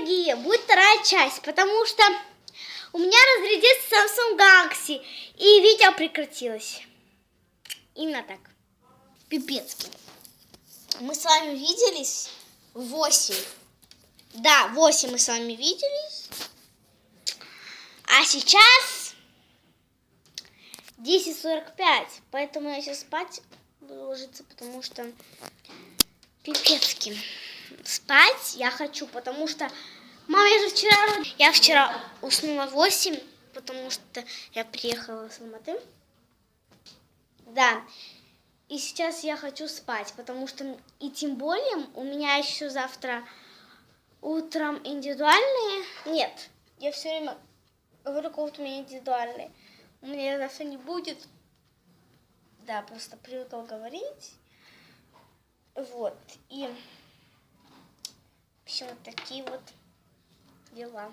дорогие, будет вторая часть, потому что у меня разрядится Samsung Galaxy, и видео прекратилось. Именно так. Пипецки. Мы с вами виделись в 8. Да, в 8 мы с вами виделись. А сейчас 10.45, поэтому я сейчас спать буду ложиться, потому что пипецки. Спать я хочу, потому что... Мама, я же вчера... Я вчера уснула в 8, потому что я приехала с Алматы. Да. И сейчас я хочу спать, потому что... И тем более у меня еще завтра утром индивидуальные... Нет, я все время говорю, будто у меня индивидуальные. У меня завтра не будет. Да, просто привыкла говорить. Вот. И все вот такие вот дела.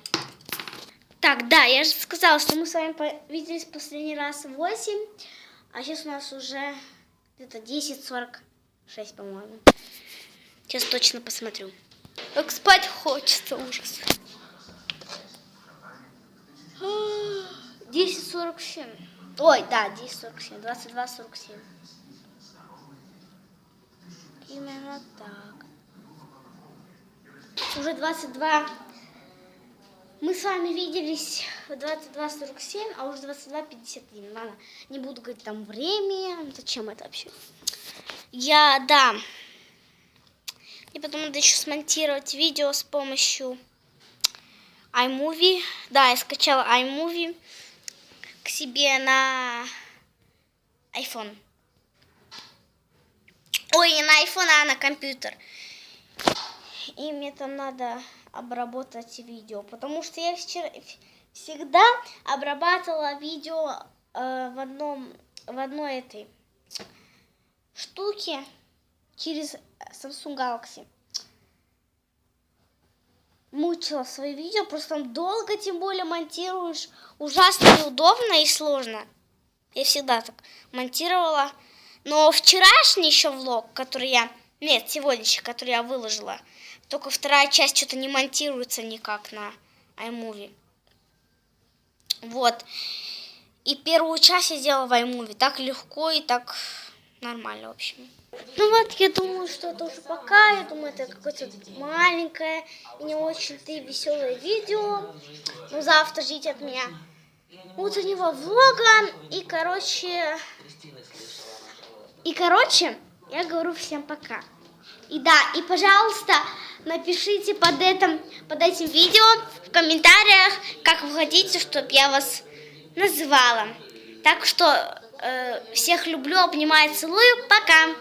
Так, да, я же сказала, что мы с вами виделись последний раз в 8, а сейчас у нас уже где-то 10.46, по-моему. Сейчас точно посмотрю. Как спать хочется, ужас. 10.47. Ой, да, 10.47, 22.47. Именно так. Уже 22. Мы с вами виделись в 22.47, а уже 22.51. Ладно, не буду говорить там время. Зачем это вообще? Я, да. И потом надо еще смонтировать видео с помощью iMovie. Да, я скачала iMovie к себе на iPhone. Ой, не на iPhone, а на компьютер. И мне там надо обработать видео, потому что я вчера всегда обрабатывала видео э, в одном в одной этой штуке через Samsung Galaxy. Мучила свои видео, просто там долго, тем более монтируешь. Ужасно неудобно и сложно. Я всегда так монтировала. Но вчерашний еще влог, который я... Нет, сегодняшний, который я выложила, только вторая часть что-то не монтируется никак на iMovie. Вот. И первую часть я сделала в iMovie. Так легко и так нормально, в общем. Ну вот, я думаю, что это уже пока. Я думаю, это какое-то маленькое не очень-то веселое видео. Ну, завтра ждите от меня утреннего влога. И, короче... И, короче, я говорю всем пока. И да, и, пожалуйста, напишите под этим, под этим видео в комментариях, как вы хотите, чтобы я вас называла. Так что э, всех люблю, обнимаю, целую. Пока!